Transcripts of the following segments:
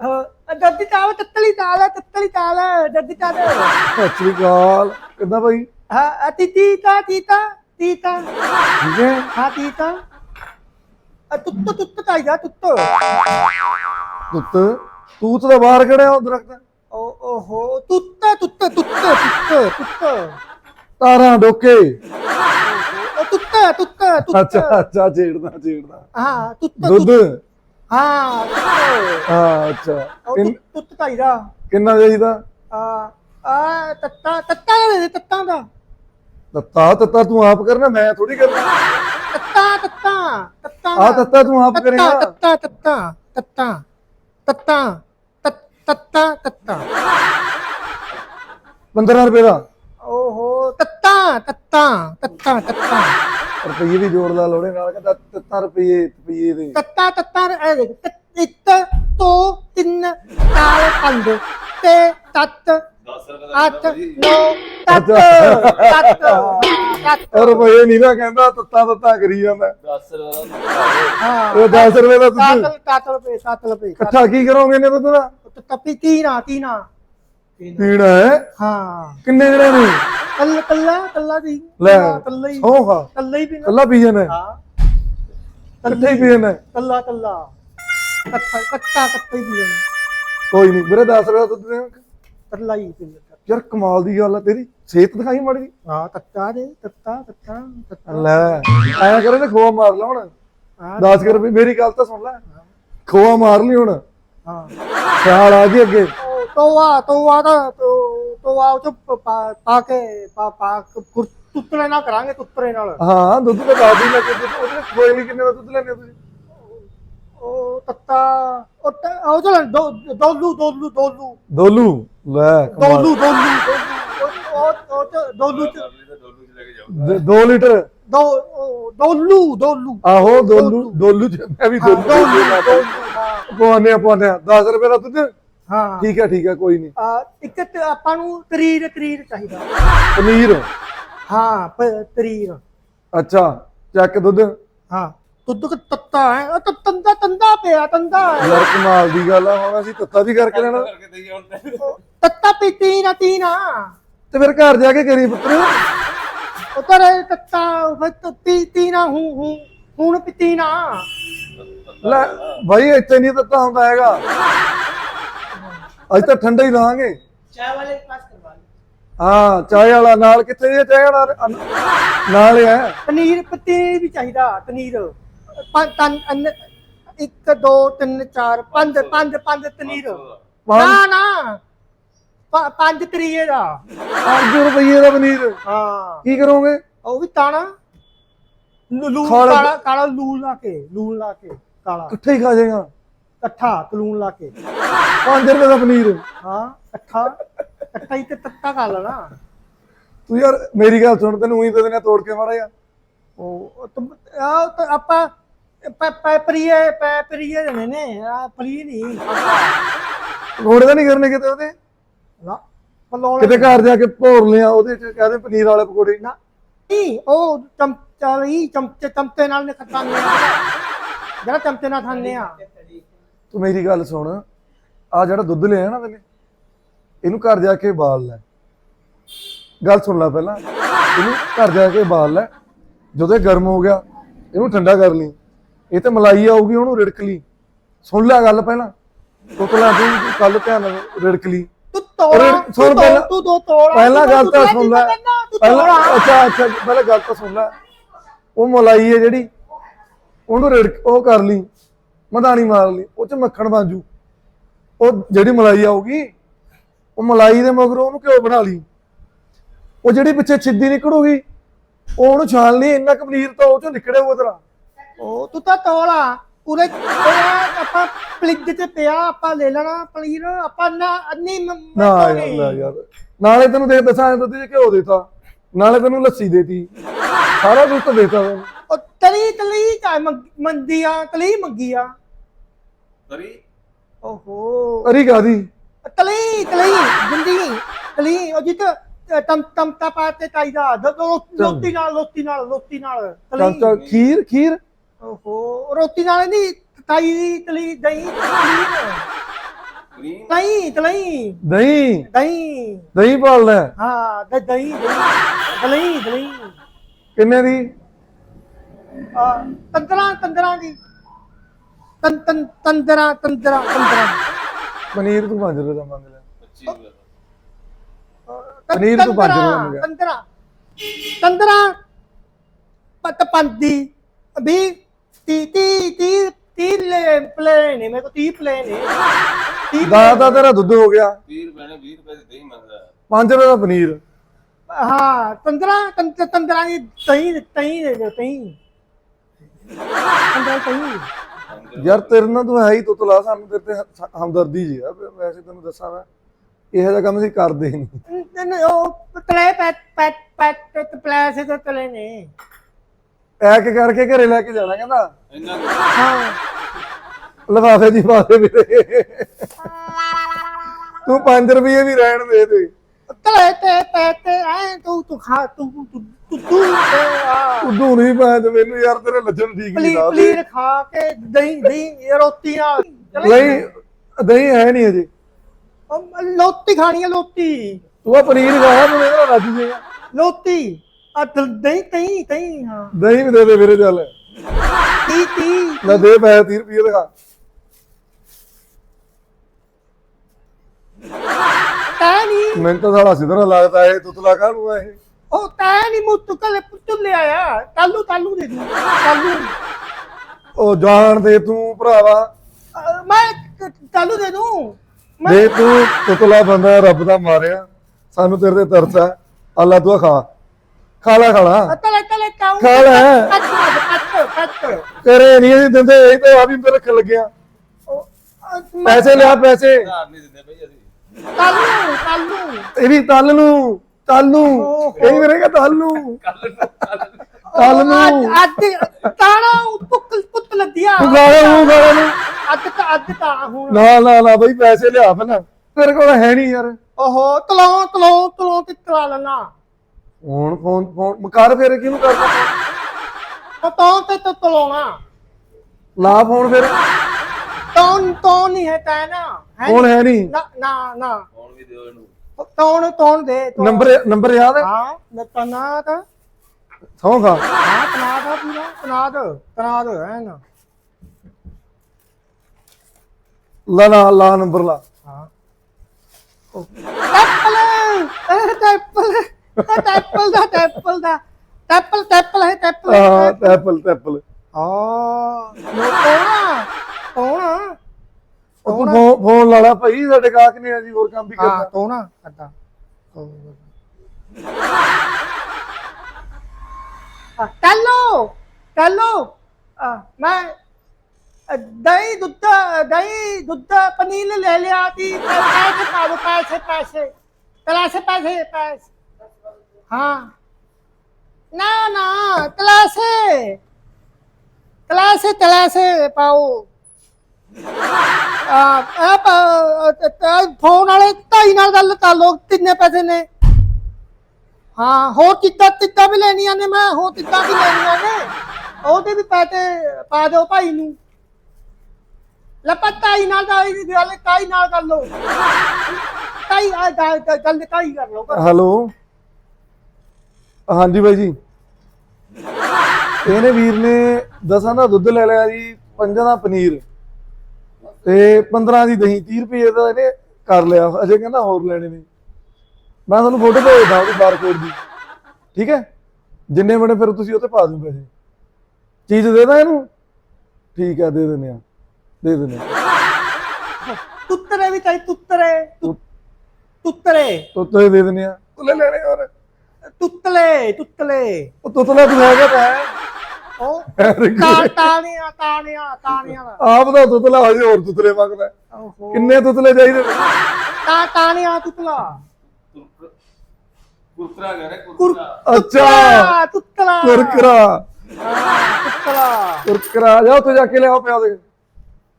ਅਹ ਦੱਦੀ ਚਾਲ ਤੱਤਲੀ ਚਾਲ ਹੈ ਤੱਤਲੀ ਚਾਲ ਹੈ ਦੱਦੀ ਚਾਲ ਸਤਿ ਸ੍ਰੀ ਅਕਾਲ। ਕਿੱਦਾਂ ਭਾਈ ਹਾਂ ਤੀਤੀ ਤਾ ਤੀਤਾ ਤੀਤਾ ਠੀਕ ਹੈ। ਹਾਂ ਤੀਤਾ ਅ ਤੁੱਤ ਤੁੱਤ ਚਾਹੀਦਾ ਤੁੱਤ। ਤੁੱਤ? ਤੂਤ ਦਾ ਬਾਹਰ ਖੜਿਆ ਉਹ ਦਰਖਤ? ਓ ਓਹੋ ਤੁੱਤ ਤੁੱਤ ਤੁੱਤ ਤੁੱਤ ਤੁੱਤ। ਤਾਰਾਂ ਡੋਕੇ। ਉਹ ਤੁੱਤ ਤੁੱਤ ਤੁੱਤ। ਅੱਛਾ ਅੱਛਾ ਛੇੜਦਾ ਛੇੜਦਾ। ਹਾਂ ਤੁੱਤ ਦੁੱਧ? ਤੁੱਤ। ਹਾਂ ਹਾਂ ਅੱਛਾ। ਕਿੰਨ- ਤੁੱਤ- ਤੁੱਤ ਚਾਹੀਦਾ ਕਿੰਨਾ ਚਾਹੀਦਾ ਆ ਆ ਤੱਤਾ ਤੱਤਾ ਦੇ ਤੱਤਾਂ ਦਾ। ਤੱਤਾ ਤੱਤਾ ਤੂੰ ਆਪ ਕਰਨਾ ਮੈਂ ਥੋੜੀ ਕਰਨਾ। ਤੱਤਾ ਤੱਤਾ ਤੱਤਾ ਆ ਤੱਤਾ ਤੂੰ ਆਪ ਕਰੇਗਾ। ਤੱਤਾ ਤੱਤਾ ਤੱਤਾ ਤੱਤਾ ਤੱਤ- ਤੱਤਾ ਤੱਤਾ 15 ਰੁਪਏ ਦਾ। ਓਹੋ ਤੱਤਾ ਤੱਤਾ ਤੱਤਾ ਤੱਤਾ। ਰੁਪਈਏ ਵੀ ਜੋੜ ਲਾ ਲੋੜੇ ਨਾਲ ਕਹਿੰਦਾ ਤੱਤਾ ਰੁਪਈਏ ਰੁਪਈਏ ਦੇ। ਤੱਤਾ ਤੱਤਾ ਇਹ ਦੇਖ ਇੱਕ ਦੋ ਤਿੰਨ ਚਾਰ ਪੰਜ ਤੇ ਤੱਤ 10 ਰੁਪਏ ਅੱਠ ਨੌ ਤੱਤ। ਤੱਤ ਤੱਤ ਇਹ ਰੁਪਈਏ ਨਹੀਂ ਨਾ ਕਹਿੰਦਾ ਤੱਤਾ ਤੱਤਾ ਕਰੀ ਜਾਂਦਾ। 10 ਰੁਪਏ ਹਾਂ। ਉਹ 10 ਰੁਪਏ ਦਾ ਤੁਸੀਂ। ਸੱਤ ਸੱਤ ਰੁਪਏ ਸੱਤ ਰੁਪਏ ਇਕੱਠਾ ਕੀ ਕਰੋਗੇ ਨੇ ਦੁੱਧ ਦਾ? ਤੱਪੀ ਤੀਨਾ ਤੀਨਾ ਪੀਣਾ ਹੈ? ਹਾਂ। ਕਿੰਨੇ ਜਣੇ ਨੇ? ਕੱਲਾ ਕੱਲਾ ਕੱਲਾ ਦੀ ਲੈ ਕੱਲਾ ਹੀ ਹੋ ਹਾਂ ਕੱਲਾ ਹੀ ਪੀਣਾ। ਕੱਲਾ ਪੀ ਜਾਣਾ। ਹਾਂ। ਇਕੱਠੇ ਹੀ ਪੀ ਜਾਣਾ। ਕੱਲਾ ਕੱਲਾ। ਕੱਟਾ ਕੱਟਾ ਕੱਟਾ ਹੀ ਪੀਣਾ ਕੋਈ ਨਹੀਂ ਵੀਰੇ 10 ਰੁਪਏ ਦਾ ਦੁੱਧ ਦੇ ਕੱਲਾ ਹੀ ਪੀਣਾ ਯਾਰ ਕਮਾਲ ਦੀ ਗੱਲ ਆ ਤੇਰੀ। ਸਿਹਤ ਦਿਖਾਈ ਮਾੜੀ। ਹਾਂ ਦੇ ਕੱਟਾ ਕੱਟਾ ਲੈ ਐਂ ਕਰੇ ਤੇ ਖੋਆ ਮਾਰ ਲਾ ਹੁਣ। ਹਾਂ 10 ਰੁਪਏ ਮੇਰੀ ਗੱਲ ਤਾਂ ਸੁਣ ਲੈ। ਖੋਆ ਮਾਰ ਲਈ ਹੁਣ। ਹਾਂ। ਖਿਆਲ ਆ ਗਈ ਅੱਗੇ। ਤੋਆ ਤੋਆ ਦਾ ਤੋ- ਤੋਆ ਉਹ ਚ ਪ- ਕੇ ਪਾ ਪਾ ਕੁਰ- ਤੁੱਤਰੇ ਨਾਲ ਕਰਾਂਗੇ ਤੁੱਤਰੇ ਨਾਲ। ਹਾਂ ਦੁੱਧ ਤਾਂ ਦਾਦੀ ਲੈ ਕੇ ਦੁੱਧ ਉਹਦੇ ਕੋਈ ਨਹੀਂ ਕਿੰਨੇ ਦਾ ਦੁੱਧ ਲੈਣੇ ਹੋ ਤੁਸੀਂ? ਉਹ ਤੱਤਾ ਉਹ ਟ- ਉਹ ਚਲ ਦੋਲੂ ਦੋਲੂ ਦੋਲੂ ਦੋਲੂ ਲੈ ਕਮਾਲ। ਦੋਲੂ ਦੋਲੂ ਦੋਲੂ ਉਹ ਉਹ ਚ ਦੋਲੂ ਚ ਡੋਲੂ ਚ ਲੈ ਕੇ ਜਾਊਗਾ 2 ਲੀਟਰ। ਦੋ ਉਹ ਦੋਲੂ ਦੋਲੂ ਆਹੋ ਦੋਲੂ ਦੋਲੂ ਚ ਮੈਂ ਵੀ ਹਾਂ, ਦੋਲੂ ਦੋਲੂ ਦੋਲੂ ਹਾਂ। ਪਵਾਨੇ ਆ ਪਵਾਨੇ ਆ 10 ਰੁਪਏ ਦਾ ਦੁੱਧ। ਹਾਂ। ਠੀਕ ਹੈ ਠੀਕ ਹੈ ਕੋਈ ਨਹੀਂ। ਆ, ਇੱਕ ਤੇ ਆਪਾਂ ਨੂੰ ਤਰੀਰ ਤਰੀਰ ਚਾਹੀਦਾ। ਪਨੀਰ। ਹਾਂ ਪ- ਤਰੀਰ। ਅੱਛਾ ਚੱਕ ਦੁੱਧ। ਹਾਂ ਦੁੱਧ ਕ ਤੱਤਾ ਹੈ ਉਹ ਤਾਂ ਤੰਦਾ ਤੰਦਾ ਪਿਆ ਤੰਦਾ ਹੈ। ਯਾਰ ਕਮਾਲ ਦੀ ਗੱਲ ਆ ਹੁਣ ਅਸੀਂ ਤੱਤਾ ਵੀ ਕਰਕੇ ਲੈਣਾ। ਕਰਕੇ ਦਈਏ ਹੁਣ ਤੇ। ਉਹ ਤੱਤਾ ਪੀਤੀ ਨਾ ਤੀਨਾ। ਤੇ ਫਿਰ ਘਰ ਜਾ ਕੇ ਕਰੀ ਪੁੱਤਰ? ਉਤਰ ਤੱਤਾ ਫਿਰ ਪੀਤੀ ਨਾ ਹੂੰ ਹੂੰ ਹੁਣ ਪੀਤੀ ਨਾ ਲੈ ਭਾਈ ਇੱਥੇ ਨਹੀਂ ਤੱਤਾ ਹੁੰਦਾ ਹੈਗਾ। ਅੱਜ ਤਾਂ ਠੰਡਾ ਹੀ ਲਾਂਗੇ ਚਾਹ ਵਾਲੇ ਪਾਸ ਕਰਵਾ ਹਾਂ ਚਾਹ ਵਾਲਾ ਨਾਲ ਕਿੱਥੇ ਜੇ ਚਾਹ ਵਾਲਾ? ਅਨ- ਨਾਲ ਹੀ ਹੈ। ਪਨੀਰ ਪਨੀਰ ਵੀ ਚਾਹੀਦਾ ਪਨੀਰ। ਪੰਜ ਤਨ ਅੰਨ- ਇੱਕ ਦੋ ਤਿੰਨ ਚਾਰ ਪੰਜ ਪੰਜ ਪੰਜ ਪਨੀਰ। ਨਾ ਨਾ। ਪ- ਪੰਜ ਤਰੀਏ ਦਾ। 5 ਰੁਪਏ ਦਾ ਪਨੀਰ। ਹਾਂ। ਕੀ ਕਰੋਗੇ? ਉਹ ਵੀ ਤਾਣਾ। ਲੂ ਕਾਲਾ ਕਾਲਾ ਲੂਣ ਲਾ ਕੇ ਲੂਣ ਲਾ ਕੇ ਕਾਲਾ। ਇਕੱਠੇ ਹੀ ਖਾ ਜਾਏਗਾ। ਇਕੱਠਾ ਲੂਣ ਲਾ ਕੇ। 5 ਰੁਪਏ ਦਾ ਪਨੀਰ। ਹਾਂ ਇਕੱਠਾ। ਇਕੱਠਾ ਹੀ ਤੇ ਤੱਤਾ ਕਰ ਲੈਣਾ। ਤੂੰ ਯਾਰ ਮੇਰੀ ਗੱਲ ਸੁਣ ਤੈਨੂੰ ਉਹੀ ਦੇ ਦੇਣਾ ਤੋੜ ਕੇ ਮਾੜਾ ਜਿਹਾ। ਉਹ ਆ ਤਾਂ ਆਪਾਂ ਪੈ ਪੈ ਪ੍ਰੀਏ ਪੈ ਪ੍ਰੀਏ ਦੇ ਨੇ। ਆ ਪ੍ਰੀ ਨਹੀਂ। ਪਕੌੜੇ ਤਾਂ ਨਹੀਂ ਕਰਨੇ ਕਿਤੇ ਉਹਦੇ। ਨਾ ਪਲੋਲ ਕਿਤੇ ਘਰ ਜਾ ਕੇ ਭੋਰ ਲਿਆ ਉਹਦੇ ਚ ਕਹਦੇ ਪਨੀਰ ਵਾਲੇ ਪਕੌੜੇ। ਨਾ ਨਹੀਂ ਉਹ ਚਮਚਾ ਲਈ ਚਮਚੇ ਚਮਚੇ ਨਾਲ ਨੇ ਖਾਣੇ ਆ ਜਿਹੜਾ ਚਮਚੇ ਨਾਲ ਖਾਣੇ ਆ। ਤੂੰ ਮੇਰੀ ਗੱਲ ਸੁਣ। ਆ ਜਿਹੜਾ ਦੁੱਧ ਲਿਆ ਨਾ ਤੈਨੇ ਇਹਨੂੰ ਘਰ ਜਾ ਕੇ ਬਾਲ ਲੈ। ਗੱਲ ਸੁਣ ਲੈ ਪਹਿਲਾਂ। ਇਹਨੂੰ ਘਰ ਜਾ ਕੇ ਬਾਲ ਲੈ। ਜਦੋਂ ਇਹ ਗਰਮ ਹੋ ਗਿਆ ਇਹਨੂੰ ਠੰਡਾ ਕਰ ਲਈ। ਇਹ ਤੇ ਮਲਾਈ ਆਊਗੀ ਉਹਨੂੰ ਰਿੜਕ ਲਈ। ਸੁਣ ਲੈ ਗੱਲ ਪਹਿਲਾਂ। ਤੁਤਲਾ ਤੂੰ ਕੱਲ ਧਿਆਨ ਨਾਲ ਰਿੜਕ ਲਈ। ਤੂੰ ਤੋੜਾ ਸੁਣ ਪਹਿਲਾਂ- ਤੂੰ ਦੋ ਤੋੜਾ। ਪਹਿਲਾਂ ਤੂੰ ਗੱਲ ਤਾਂ ਸੁਣ ਲੈ। ਪਹਿਲਾਂ। ਅੱਛਾ ਅੱਛਾ ਪਹਿਲਾਂ ਗੱਲ ਤਾਂ ਸੁਣ ਲੈ। ਉਹ ਮਲਾਈ ਹੈ ਜਿਹੜੀ ਉਹਨੂੰ ਰਿੜਕ ਉਹ ਕਰ ਲਈ। ਮਧਾਣੀ ਮਾਰ ਲਈ ਉਹ ਚ ਮੱਖਣ ਬਾਂਜੂ ਉਹ ਜਿਹੜੀ ਮਲਾਈ ਆਊਗੀ ਉਹ ਮਲਾਈ ਦੇ ਮਗਰੋਂ ਉਹਨੂੰ ਘਿਓ ਬਣਾ ਲਈ। ਉਹ ਜਿਹੜੀ ਪਿੱਛੇ ਛਿੱਦੀ ਨਿਕਲੂਗੀ ਉਹ ਉਹਨੂੰ ਛਾਣ ਲਈ ਇੰਨਾ ਕੁ ਪਨੀਰ ਤਾਂ ਉਹ ਚੋਂ ਨਿਕਲੇ ਉਹ ਤੇਰਾ ਉਹ ਤੂੰ ਤਾਂ ਪੂਰੇ ਇਹ ਆਪਾਂ ਪਲਿੱਗ ਤੇ ਪਿਆ ਆਪਾਂ ਲੈ ਲੈਣਾ ਪਨੀਰ ਆਪਾਂ ਨਾ ਅੰਨੀ ਮ- ਨਾ ਯਾਰ ਨਹੀਂ। ਨਾ ਯਾਰ। ਨਾਲੇ ਤੈਨੂੰ ਦੇਖ ਦੱਸਾਂ ਦੁੱਧ ਚ ਘਿਓ ਦੇਤਾ। ਨਾਲੇ ਤੈਨੂੰ ਲੱਸੀ ਦੇਤੀ। ਸਾਰਾ ਤਾਂ ਦੇਤਾ ਤੈਨੂੰ। ਉਹ ਤਲੀ ਤਲੀ ਕਾ ਮੰਦੀ ਆ ਤਲੀ ਮੰਗੀ ਆ। ਤਰੀ ਓਹੋ। ਅਰੀ ਕਾਦੀ? ਤਲੀ ਤਲੀ ਜਿੰਦੀ ਤਲੀ ਉਹ ਜਿੱਤ ਤਮ ਤਮ ਤਾ ਪਾਤੇ ਚਾਹੀਦਾ ਦ- ਦ- ਲੋਤੀ ਨਾਲ ਲੋਤੀ ਨਾਲ ਲੋਤੀ ਨਾਲ। ਤਲੀ ਖੀਰ ਖੀਰ? ਓਹੋ ਰੋਟੀ ਨਾਲ ਨਹੀਂ ਤਾਈ ਦੀ ਤਲੀ ਦਹੀਂ ਤਲੀ ਦਹੀਂ ਦਹੀਂ। ਦਹੀਂ? ਦਹੀਂ। ਦਹੀਂ ਪਾਲਣਾ? ਹੈ। ਦਹੀਂ ਦਹੀਂ। ਦਹੀਂ। ਕਿੰਨੇ ਦੀ? ਆ ਤੰਦਰਾਂ ਤੰਦਰਾਂ ਦੀ। ਤੰ ਤੰ ਤੰਦਰਾਂ ਤੰਦਰਾਂ ਤੰਦਰਾਂ ਪਨੀਰ ਤੂੰ 5 ਰੁਪਏ ਦਾ ਮੰਗ ਲਿਆ 25 ਰੁਪਏ ਪਨੀਰ ਤੂੰ ਪੰਜ ਰੁਪਏ ਮੰਗਿਆ। ਤੰਦਰਾਂ ਤੰਦਰਾਂ ਪਤ ਪੰਦੀ ਵੀ ਤੀ ਤੀ ਤੀ ਤੀ ਪਲੇਨ ਹੈ ਮੇਰੇ ਕੋ 30 ਪਲੇਨ ਹੈ 30 ਦਾ ਦਾ ਤੇਰਾ ਦੁੱਧ ਹੋ ਗਿਆ 20 ਰੁਪਏ ਨੇ 20 ਰੁਪਏ ਦੀ ਦਹੀਂ ਮੰਗਦਾ 5 ਰੁਪਏ ਦਾ ਪਨੀਰ ਹਾਂ ਤੰਦਰਾਂ ਤੰਦ- ਤੰਦਰਾਂ ਦੀ ਦਹੀਂ ਦਹੀਂ ਦੇ ਦਿਓ ਦਹੀਂ ਤੰਦਰਾਂ ਦਹੀਂ ਯਾਰ ਤੇਰੇ ਨਾਲ ਤੂੰ ਹੈ ਹੀ ਤੁਤਲਾ ਸਾਨੂੰ ਤੇਰੇ ਤੇ ਹ- ਹਮਦਰਦੀ ਜੀ ਆ। ਵੈ- ਵੈਸੇ ਤੈਨੂੰ ਦੱਸਾਂ ਮੈਂ ਇਹੋ ਜਿਹਾ ਕੰਮ ਅਸੀਂ ਕਰਦੇ ਹੀ ਨਹੀਂ। ਨ- ਨ- ਉਹ ਤਲੇ ਪੈਟ ਪੈਟ ਪੈਟ ਤੇ ਪਲੈਸ ਤੇ ਤਲੇ ਨੇ। ਐਕ ਕਰਕੇ ਘਰੇ ਲੈ ਕੇ ਜਾਣਾ ਕਹਿੰਦਾ। ਇੰਨਾ ਕੁ ਹਾਂ। ਲਫਾਫੇ ਦੀ ਬਾਦੇ ਵੀਰੇ। ਤੂੰ 5 ਰੁਪਏ ਵੀ ਰਹਿਣ ਦੇ ਦੇ ਤਲੇ ਤੇ ਪੈਤੇ ਐ ਤੂੰ ਤੂੰ ਖਾ ਤੂੰ ਤੂੰ ਤੂੰ ਤੂੰ ਤੂੰ ਉਦੋਂ ਨਹੀਂ ਪਾ ਤੇ ਮੈਨੂੰ ਯਾਰ ਤੇਰੇ ਲੱਛਣ ਠੀਕ ਨਹੀਂ ਪਲੀ ਲੱਗਦੇ। ਪਲੀਰ ਖਾ ਕੇ ਦਹੀਂ ਦਹੀਂ ਰੋਟੀ ਨਾਲ ਨਹੀਂ ਦਹੀਂ ਹੈ ਨਹੀਂ ਅਜੇ। ਉਹ ਲੋਟੀ ਖਾਣੀ ਹੈ ਲੋਟੀ ਤੂੰ ਆ ਪਨੀਰ ਖਾਇਆ ਤੂੰ ਇਹਦਾ ਰੱਜ ਜੇਗਾ ਲੋਟੀ ਆ ਦ- ਦਹੀਂ ਦਹੀਂ ਦਹੀਂ ਹਾਂ। ਦਹੀਂ ਵੀ ਦੇ ਦੇ ਵੀਰੇ ਚੱਲ। ਤੀ ਤੀ। ਲੈ ਦੇ ਪੈ 30 ਰੁਪਏ ਦਿਖਾ। ਤੈ ਨਹੀਂ ਮੈਨੂੰ ਤਾਂ ਸਾਲਾ ਸਿਧਰਾ ਲੱਗਦਾ ਇਹ ਤੁਤਲਾ ਕਾਹਨੂੰ ਆ ਇਹ? ਉਹ ਤੈ ਨਹੀਂ ਮੁੱਤ ਕਲੇ ਪੁੱਤ ਲੈ ਆਇਆ। ਤਾਲੂ ਤਾਲੂ ਦੇ ਦੂੰ ਤਾਲੂ ਉਹ ਜਾਣ ਦੇ ਤੂੰ ਭਰਾਵਾ। ਅ, ਮੈਂ ਤਾਲੂ ਦੇ ਦੂੰ। ਤੂੰ ਤੁਤਲਾ ਬੰਦਾ ਰੱਬ ਦਾ ਮਾਰਿਆ। ਸਾਨੂੰ ਤੇਰੇ ਤੇ ਤਰਸ ਹੈ। ਅੱਲਾ ਤੂੰ ਖਾ। ਖਾ ਲੈ ਖਾਣਾ ਤਲੇ ਤਲੇ ਕਾਉਂ ਖਾ ਲੈ। ਕੱਟ ਕੱਟ ਕੱਟ ਤੇਰੇ ਨਹੀਂ ਅਸੀਂ ਦਿੰਦੇ ਇਹ ਤਾਂ ਆ ਵੀ ਮੇਰੇ ਰੱਖਣ ਲੱਗਿਆ ਪੈਸੇ ਲਿਆ ਪੈਸੇ। ਨਹੀਂ ਦਿੰਦੇ ਬਈ ਅਸੀਂ। ਤਾਲੂ ਤਾਲੂ ਇਹ ਵੀ ਤਲ ਨੂੰ ਤਲ ਨੂੰ। ਓਹੋ। ਇਹ ਵੀ ਰਹੇਗਾ ਤਲ ਨੂੰ। ਕੱਲ ਕੱਲ ਤਲ ਨੂੰ। ਅੱਜ ਅੱਜ ਤਾਣਾ ਪੁੱਤ ਪੁੱਤ ਲੱਦਿਆ। ਤੂੰ ਗਾਲੇ ਨੂੰ ਗਾਲੇ ਨੂੰ ਅੱਜ ਤਾਂ ਅੱਜ ਤਾਂ ਹੁਣ ਨਾ ਨਾ ਨਾ ਬਈ ਪੈਸੇ ਲਿਆ ਪਹਿਲਾਂ ਤੇਰੇ ਕੋਲ ਹੈ ਨਹੀਂ ਯਾਰ। ਓਹੋ ਤਲੋਂ ਤਲੋਂ ਤਲੋਂ ਤੇ ਤਲਾ ਲੈਣਾ। ਫੋਨ ਫੋਨ ਫੋਨ ਕਰ ਫਿਰ ਕਿਹਨੂੰ ਕਰਦਾ ਤਾਂ ਤੋਂ ਤੇ ਤੇ ਤਲੋਣਾ ਲਾ ਫੋਨ ਫਿਰ। ਤੌਣ ਤੌਣ ਨਹੀਂ ਹੈ ਤੈ ਨਾ ਹੈ ਫੋਨ ਹੈ ਨਹੀਂ ਨਾ ਨਾ ਨਾ। ਫੋਨ ਵੀ ਦਿਓ ਇਹਨੂੰ। ਤੌਣ ਤੌਣ ਦੇ। ਨੰਬਰ ਨੰਬਰ ਯਾਦ ਹੈ? ਹਾਂ ਮੈਂ ਤਨਾ ਤਾਂ ਸੌਂ ਖਾ ਹਾਂ ਤਨਾ ਦਾ ਪੂਰਾ ਤਨਾ ਦਾ ਤਨਾ ਦਾ ਹੈ ਨਾ। ਲਾ ਲਾ ਲਾ ਨੰਬਰ ਲਾ। ਹਾਂ। ਟੈਪਲ! ਟੈਪਲ ਟੈਪਲ ਦਾ ਟੈਪਲ ਦਾ। ਟੈਪਲ ਟੈਪਲ ਹੈ ਟੈਪਲ ਹਾਂ ਐਪਲ ਐਪਲ ਹਾਂ ਕੋਣਾ ਉਹ ਤੂੰ ਫੋਨ ਫੋਨ ਲਾ ਲਾ ਭਾਈ ਸਾਡੇ ਕਾਕ ਨੇ ਅਸੀਂ ਹੋਰ ਕੰਮ ਵੀ ਹਾਂ ਕਰਨਾ। ਕੋਣਾ ਅੱਦਾ ਕੱਲੋ ਕੱਲੋ। ਮੈਂ ਅ, ਦਹੀਂ ਦੁੱਧ ਦਹੀਂ ਦੁੱਧ ਪਨੀਰ ਲੈ ਲਿਆ ਤੀ ਪੈਸੇ ਪਾ ਦੋ ਪੈਸੇ ਪੈਸੇ। ਤਲਾਸੇ ਪੈਸੇ ਪੈਸੇ। ਹਾਂ। ਨਾ ਨਾ ਤਲਾਸੇ ਤਲਾਸੇ ਤਲਾਸੇ ਪਾਓ। ਆ ਆ ਪ- ਅ, ਫੋਨ ਵਾਲੇ ਢਾਈ ਨਾਲ ਗੱਲ ਕਰ ਲੋ ਕਿੰਨੇ ਪੈਸੇ ਨੇ? ਹਾਂ ਹੋਰ ਚੀਜ਼ਾਂ ਚੀਜ਼ਾਂ ਵੀ ਲੈਣੀਆਂ ਨੇ ਮੈਂ ਹੋਰ ਚੀਜ਼ਾਂ ਵੀ ਲੈਣੀਆਂ ਨੇ। ਉਹਦੇ ਵੀ ਪੈਸੇ ਪਾ ਦਿਓ ਭਾਈ ਨੂੰ। ਲਪਤਾਈ ਨਾਲ ਦਾ ਇਹ ਗੱਲ ਕਾਈ ਨਾਲ ਕਰ ਲੋ ਕਾਈ ਆ ਗੱਲ ਗੱਲ ਕਾਈ ਕਰ ਲੋ ਹੈਲੋ? ਹਾਂਜੀ ਬਾਈ ਜੀ। ਇਹਨੇ ਵੀਰ ਨੇ ਦਸਾਂ ਦਾ ਦੁੱਧ ਲੈ ਲਿਆ ਜੀ ਪੰਜਾਂ ਦਾ ਪਨੀਰ। ਤੇ 15 ਦੀ ਦਹੀਂ 30 ਰੁਪਏ ਦਾ ਇਹਨੇ ਕਰ ਲਿਆ ਅਜੇ ਕਹਿੰਦਾ ਹੋਰ ਲੈਣੇ ਨੇ। ਮੈਂ ਤੁਹਾਨੂੰ ਫੋਟੋ ਭੇਜਦਾ ਉਹਦੀ ਬਾਰਕੋਡ ਦੀ। ਠੀਕ ਹੈ? ਜਿੰਨੇ ਬਣੇ ਫਿਰ ਤੁਸੀਂ ਉੱਤੇ ਪਾ ਦਿਓ ਪੈਸੇ। ਚੀਜ਼ ਦੇ ਦਾਂ ਇਹਨੂੰ? ਠੀਕ ਹੈ ਦੇ ਦਿੰਦੇ ਆ ਦੇ ਦਿੰਦੇ ਆ ਤੁੱਤਰੇ ਵੀ ਚਾਹੀ ਤੁੱਤਰੇ। ਤੁੱਤਰੇ। ਉੱਤੇ ਦੇ ਦਿੰਦੇ ਆ ਤੁਲੇ ਲੈਣੇ ਹੋਰ। ਤੁੱਤਲੇ ਤੁੱਤਲੇ। ਉਹ ਤੁਤਲਾ ਤੂੰ ਹੈਗਾ ਤਾਂ ਤਾਣਿਆ ਤਾਣਿਆ ਤਾਣਿਆ। ਦਾ ਆਪ ਦਾ ਤੁਤਲਾ ਹਜੇ ਹੋਰ ਤੁਤਲੇ ਮੰਗਦਾ। ਓਹੋ। ਕਿੰਨੇ ਤੁਤਲੇ ਚਾਹੀਦੇ? ਤਾ ਤਾਣਿਆ ਤੁੱਤਲਾ। ਕੁਰਕਰਾ ਕੁਰ- ਕੁਰਕਰਾ। ਅੱਛਾ। ਤੁੱਤਲਾ। ਕੁਰਕਰਾ। ਤੁੱਤਲਾ ਕੁਰਕਰਾ। ਜਾ ਉੱਥੇ ਜਾ ਕੇ ਲਿਆਓ ਪਿਆ ਦੇ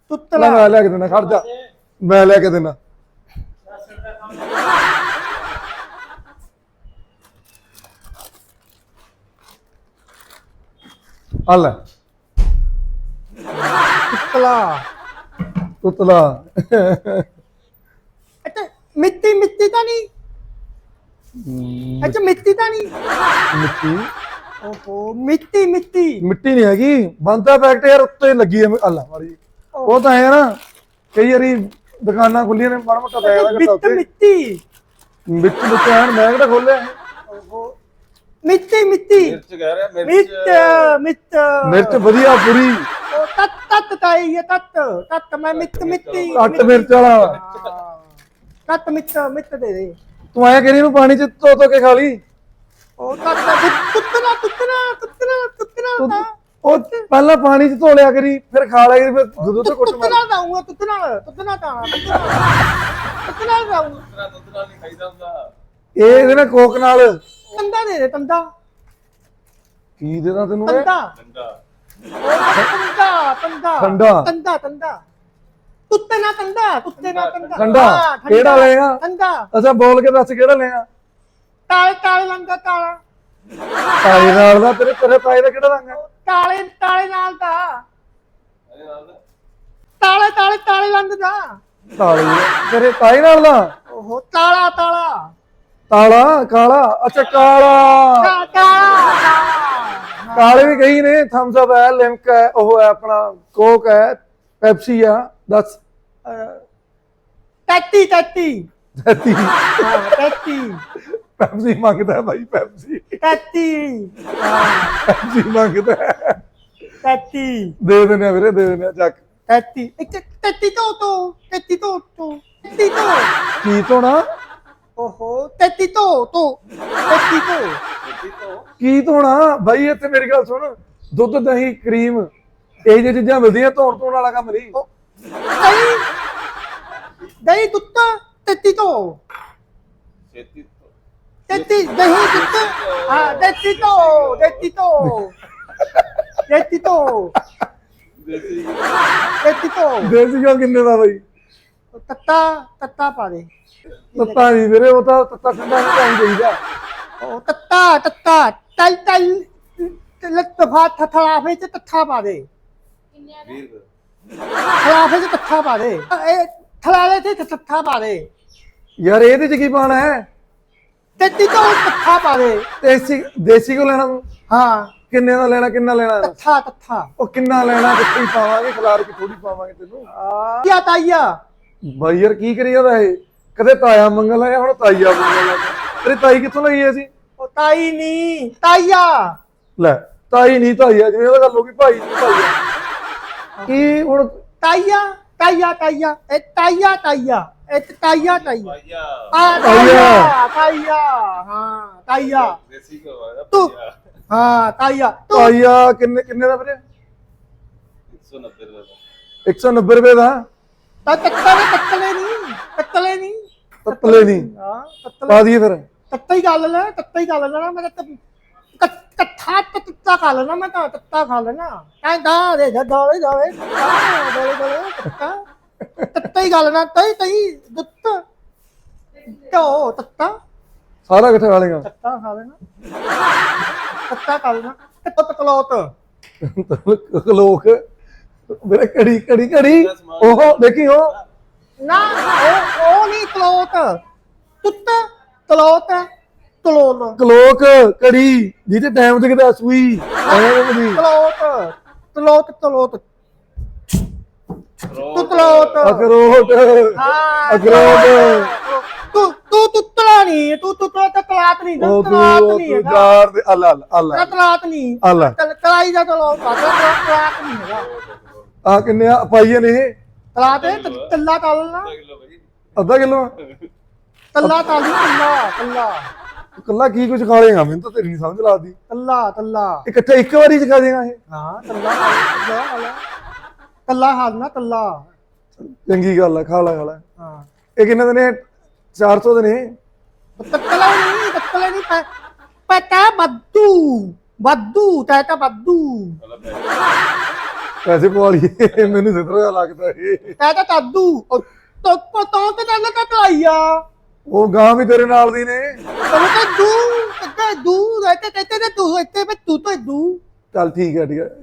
ਤੁੱਤਲਾ। ਮੈਂ ਲੈ ਕੇ ਦੇਣਾ ਖੜ ਜਾ। ਮੈਂ ਲੈ ਕੇ ਦੇਣਾ। ਆ ਲੈ ਤੁੱਤਲਾ ਤੁਤਲਾ ਮਿੱਟੀ ਮਿੱਟੀ ਤਾਂ ਨਹੀਂ? ਅੱਛਾ ਮਿੱਟੀ ਤਾਂ ਨਹੀਂ? ਮਿੱਟੀ? ਓਹੋ ਮਿੱਟੀ ਮਿੱਟੀ। ਮਿੱਟੀ ਨਹੀਂ ਹੈਗੀ। ਬੰਦਾ ਫੈਕਟ ਯਾਰ ਉੱਤੇ ਲੱਗੀ ਹੈ ਅੱਲਾ ਮਾਰੀ ਉਹ ਤਾਂ ਹੈ ਨਾ ਕਈ ਵਾਰੀ ਦੁਕਾਨਾਂ ਖੁੱਲੀਆਂ ਨੇ ਮਾੜਾ ਮੋਟਾ ਪੈ ਜਾਂਦਾ ਮਿੱਟ ਵਿੱਚ ਐਨ ਮੈਂ ਕਿਹੜਾ ਖੋਲਿਆ ਮਿੱਟੀ ਮਿੱਟੀ। ਮਿਰਚ ਕਹਿ ਰਿਹਾ ਮਿਰਚ। ਮਿੱਟ ਮਿਰਚ। ਵਧੀਆ ਪੂਰੀ। ਉਹ ਤੱਤ ਤੱਤ ਤਾਈ ਹੈ ਤੱਤ। ਤੱਤ ਮੈਂ ਮਿੱਟ ਮਿੱਟੀ। ਕੱਟ ਮਿਰਚ ਵਾਲਾ। ਹਾਂ। ਤੱਤ ਮਿੱਟ ਮਿੱਟ ਦੇ ਦੇ। ਤੂੰ ਆਇਆ ਕਰੀ ਇਹਨੂੰ ਪਾਣੀ ਚ ਧੋ ਧੋ ਕੇ ਖਾ ਲਈ? ਉਹ ਤੱਤ ਤੁੱਤਨਾ ਤੁੱਤਨਾ ਤੁੱਤਨਾ ਤੁੱਤਨਾ ਤੂੰ- ਤਾਂ। ਉਹ ਪਹਿਲਾਂ ਪਾਣੀ ਚ ਧੋ ਲਿਆ ਕਰੀ ਫਿਰ ਖਾ ਲਿਆ ਕਰੀ ਫਿਰ ਦੁੱਧ ਤੋਂ ਕੁੱਟ ਮਾਰ। ਤੁੱਤਨਾ ਦਾਉਂਗਾ ਤੁੱਤਨਾ ਤੁੱਤਨਾ ਤਾਂ ਤੁੱਤਨਾ ਦਾਉਂਗਾ ਦੁੱਧ ਨਾਲ ਨਹੀਂ ਖਾਈਦਾ ਹੁੰਦਾ। ਇਹ ਇਹਦੇ ਨਾਲ ਕੋਕ ਨਾਲ। ਤੰਦਾ ਦੇ ਦੇ ਤੰਦਾ ਕੀ ਦੇਦਾ ਤੈਨੂੰ ਇਹ? ਤੰਦਾ ਠੰਡਾ ਤੰਦਾ ਤੰਦਾ ਠੰਡਾ। ਤੰਦਾ ਤੰਦਾ ਕੁੱਤੇ ਨਾ ਤੰਦਾ ਕੁੱਤੇ ਨਾ ਤੰਦਾ ਠੰਡਾ। ਹਾਂ, ਠੰਡਾ। ਕਿਹੜਾ? ਠੰਡਾ ਅੱਛਾ ਬੋਲ ਕੇ ਦੱਸ ਕਿਹੜਾ ਲੈਣਾ ਕਾਲੇ ਕਾਲੇ ਰੰਗ ਦਾ ਕਾਲਾ। ਤਾਏ ਨਾਲ ਦਾ ਤੇਰੇ ਤੇਰੇ ਤਾਏ ਦਾ ਕਿਹੜਾ ਰੰਗ ਹੈ ਕਾਲੇ ਕਾਲੇ ਨਾਲ ਦਾ। ਇਹਦੇ ਨਾਲ ਦਾ? ਕਾਲੇ ਕਾਲੇ ਕਾਲੇ ਰੰਗ ਦਾ। ਤਾਲੀ ਤੇਰੇ ਤਾਏ ਨਾਲ ਦਾ? ਉਹ ਕਾਲਾ ਕਾਲਾ ਤਾਲਾ। ਕਾਲਾ ਅੱਛਾ ਕਾਲਾ ਕਾ- ਕਾਲਾ। ਕਾਲਾ ਕਾਲੇ ਵੀ ਕਈ ਨੇ ਥਮਸ ਅਪ ਹੈ ਲਿਮਕ ਹੈ ਉਹ ਹੈ ਆਪਣਾ ਕੋਕ ਹੈ ਪੈਪਸੀ ਆ ਦੱਸ। ਟੱਟੀ ਟੱਟੀ ਹਾਂ ਟੱਟੀ ਪੈਪਸੀ ਮੰਗਦਾ ਹੈ ਭਾਈ ਪੈਪਸੀ ਟੱਟੀ ਪੈਪਸੀ ਮੰਗਦਾ। ਹੈ। ਟੱਟੀ ਦੇ ਦਿੰਦੇ ਆ ਵੀਰੇ ਦੇ ਦਿੰਦੇ ਆ ਚੱਕ। ਟੱਟੀ ਇੱਕ ਟੱਟੀ ਤੋਂ ਤੋਂ ਟੱਟੀ ਤੋਂ ਤੋਂ ਟੱਟੀ ਤੋਂ ਕੀ ਧੋਣਾ? ਓਹੋ ਟੱਟੀ ਤੋਂ ਤੋਂ ਟੱਟੀ ਤੋਂ ਮਿੱਟੀ ਤੋਂ ਕੀ ਧੋਣਾ? ਭਾਈ ਇੱਥੇ ਮੇਰੀ ਗੱਲ ਸੁਣ। ਦੁੱਧ ਦਹੀਂ ਕਰੀਮ ਇਹ ਜਿਹੀ ਚੀਜ਼ਾਂ ਮਿਲਦੀਆਂ ਧੋਣ ਧੋਣ ਵਾਲਾ ਕੰਮ ਨਹੀਂ। ਦਹੀਂ ਦਹੀਂ ਦੁੱਧ ਟੱਟੀ ਤੋਂ ਛੇਤੀ ਤੋਂ ਟੱਟੀ ਦਹੀਂ ਦੁੱਧ। ਹਾਂ ਟੱਟੀ ਤੋਂ ਟੱਟੀ ਤੋਂ ਟੱਟੀ ਤੋਂ ਦੇਸੀ ਟੱਟੀ ਤੋਂ ਦੇਸੀ ਘਿਓ ਕਿੰਨੇ ਦਾ ਭਾਈ ਤੱਤਾ ਤੱਤਾ ਪਾ ਦੇ। ਤੱਤਾ ਨਹੀਂ ਵੀਰੇ ਉਹ ਤਾਂ ਤੱਤਾ ਠੰਡਾ ਨਹੀਂ ਪਾਈ ਦੇਈਦਾ। ਉਹ ਤੱਤਾ ਤੱਤਾ ਤਲ ਤਲ ਲਤਫਾ ਥਥਲਾਫੇ ਚ ਤੱਥਾ ਪਾ ਦੇ। ਥਲਾਫੇ ਚ ਤੱਥਾ ਪਾ ਦੇ। ਇਹ ਥਲਾਲੇ ਤੇ ਤੱਥਾ ਪਾ ਦੇ। ਯਾਰ ਇਹਦੇ ਚ ਕੀ ਪਾਣਾ ਹੈ? ਟੱਟੀ ਤੋਂ ਤੱਥਾ ਪਾ ਦੇ। ਦੇਸੀ ਦੇਸੀ ਕੋ ਲੈਣਾ ਤੂੰ? ਹਾਂ। ਕਿੰਨੇ ਦਾ ਲੈਣਾ ਕਿੰਨਾ ਲੈਣਾ? ਤੱਥਾ ਤੱਥਾ। ਉਹ ਕਿੰਨਾ ਲੈਣਾ ਕਿੱਥੇ ਪਾਵਾਂਗੇ ਖਿਲਾਰ ਕੇ ਥੋੜੀ ਪਾਵਾਂਗੇ ਤੈਨੂੰ। ਯਾ ਤਾਈਆ? ਬਾਈ ਯਾਰ ਕੀ ਕਰੀ ਜਾਂਦਾ ਇਹ? ਕਦੇ ਤਾਇਆ ਮੰਗਲ ਆਇਆ ਹੁਣ ਤਾਈਆ ਮੰਗਲ ਆਇਆ ਤੇਰੀ ਤਾਈ ਕਿੱਥੋਂ ਲਈ ਐ ਸੀ ਉਹ ਤਾਈ ਨਹੀਂ ਤਾਈਆ। ਲੈ ਤਾਈ ਨਹੀਂ ਤਾਈਆ ਜਿਵੇਂ ਉਹਦਾ ਗੱਲ ਹੋ ਗਈ ਭਾਈ ਨਹੀਂ ਤਾਈਆ। ਕੀ ਹੁਣ? ਤਾਈਆ ਤਾਈਆ ਤਾਈਆ। ਇਹ ਤਾਈਆ ਤਾਈਆ। ਇਹ ਤਾਈਆ ਤਾਈਆ। ਭਾਈਆ ਆ ਤਾਈਆ ਤਾਈਆ। ਹਾਂ ਤਾਈਆ। ਦੇਸੀ ਕੋ ਭਾਈਆ ਹਾਂ ਤਾਈਆ। ਤੂੰ ਤਾਈਆ ਕਿੰਨੇ ਕਿੰਨੇ ਦਾ ਵੀਰੇ? 190 ਰੁਪਏ ਦਾ। 190 ਰੁਪਏ ਦਾ? ਤਾਂ ਤੱਕਲੇ ਤੱਕਲੇ ਨਹੀਂ ਤੱਕਲੇ ਨਹੀਂ ਤੱਤਲੇ ਨਹੀਂ ਹਾਂ ਪਾ ਦਈਏ ਫਿਰ। ਤੱਤਾ ਹੀ ਗੱਲ ਲੈ ਤੱਤਾ ਹੀ ਗੱਲ ਲੈਣਾ ਮੈਂ ਤਾਂ ਕੱਠਾ ਤੱਤਾ ਖਾ ਲੈਣਾ ਮੈਂ ਤਾਂ ਤੱਤਾ ਖਾ ਲੈਣਾ। ਕਹਿੰਦਾ ਦੇ ਦੋਲੇ ਦੋਲੇ ਦੋਲੇ ਦੋਲੇ ਤੱਤਾ। ਤੱਤਾ ਹੀ ਗੱਲ ਨਾ ਤਈ ਤਈ ਦੁੱਤ ਤੋ ਤੱਤਾ। ਸਾਰਾ ਇਕੱਠਾ ਖਾ ਲੇਗਾ ਤੱਤਾ ਖਾ ਲੈਣਾ। ਤੱਤਾ ਖਾ ਲੈਣਾ। ਤੱਤ ਕਲੋਤ ਲੋਕ ਮੇਰੇ ਕੜੀ ਕੜੀ ਕੜੀ ਉਹ ਦੇਖੀ ਉਹ। ਨਾ ਉਹ ਉਹ ਨਹੀਂ ਕਲੋਤ। ਤੁੱਤ ਕਲੋਤ ਕਲੋਲ ਕਲੋਕ ਕੜੀ ਜਿਹਦੇ ਟਾਈਮ ਤੇ ਕਿਤੇ ਸੂਈ ਕਲੋਤ ਤੂੰ ਹਾਂ ਤੂੰ ਤੂੰ ਤੁੱਤਲਾ ਨਹੀਂ ਤੂੰ ਤੁੱਤਲਾ ਤਾਂ ਤਲਾਤ ਨਹੀਂ ਉਹ ਤਲਾਤ ਤੂੰ ਨਹੀਂ ਤੂੰ ਹੈਗਾ। ਯਾਰ ਦੇ ਅੱਲਾ ਅੱਲਾ ਅੱਲਾ। ਤਲਾਤ ਨਹੀਂ। ਅੱਲਾ। ਤਲ- ਤਲਾਈ ਦਾ ਤਲੋ ਪਾਤਾ ਤਲਾਤ ਨਹੀਂ ਹੈਗਾ। ਆ ਕਿੰਨੇ ਆ? ਪਾਈਏ ਨੇ ਇਹ? ਤਲਾਤ ਹੈ ਤ- ਤੱਲਾ ਤਾਲਣਾ ਅੱਧਾ ਕਿਲੋ ਭਾਈ ਅੱਧਾ ਕਿਲੋ? ਤੱਲਾ ਤਾਲੂ ਤੱਲਾ ਤੱਲਾ। ਕੱਲਾ ਕੀ ਕੁਝ ਖਾ ਲੇਗਾ ਮੈਨੂੰ ਤਾਂ ਤੇਰੀ ਨਹੀਂ ਸਮਝ ਲੱਗਦੀ। ਤੱਲਾ ਤੱਲਾ। ਇਕੱਠੇ ਇੱਕ ਵਾਰੀ ਚ ਖਾ ਜਾਏਗਾ ਇਹ? ਹਾਂ ਤੱਲਾ ਤੱਲਾ ਤੱਲਾ ਤੱਲਾ ਹਾਲਣਾ ਤੱਲਾ। ਚੰਗੀ ਗੱਲ ਆ ਖਾ ਲੈ ਖਾ ਲੈ। ਹਾਂ। ਇਹ ਕਿੰਨੇ ਦੇ ਨੇ 400 ਦੇ ਨੇ ਤੱਕਲਾ ਨਹੀਂ ਤੱਕਲਾ ਨਹੀਂ ਪਤਾ ਬੱਦੂ ਬੱਦੂ ਤੈ ਤਾਂ ਬੱਦੂ ਪੈਸੇ ਪਵਾ ਲਈਏ ਮੈਨੂੰ ਸਿੱਧਰਾ ਲੱਗਦਾ ਇਹ। ਤੈ ਤਾਂ ਤਾਦੂ ਤੋਂ ਤੋਂ ਤੇ ਤਾਂ ਲੱਗਾ ਤਲਾਈਆ ਉਹ ਗਾਂ ਵੀ ਤੇਰੇ ਨਾਲ ਦੀ ਨੇ। ਤਾਂ ਦੂ ਤੇ ਦੂ ਤੇ ਤੇ ਤੇ ਦੂ ਇੱਥੇ ਤੂੰ ਤਾਂ ਦੂ। ਚੱਲ ਠੀਕ ਹੈ ਠੀਕ ਹੈ।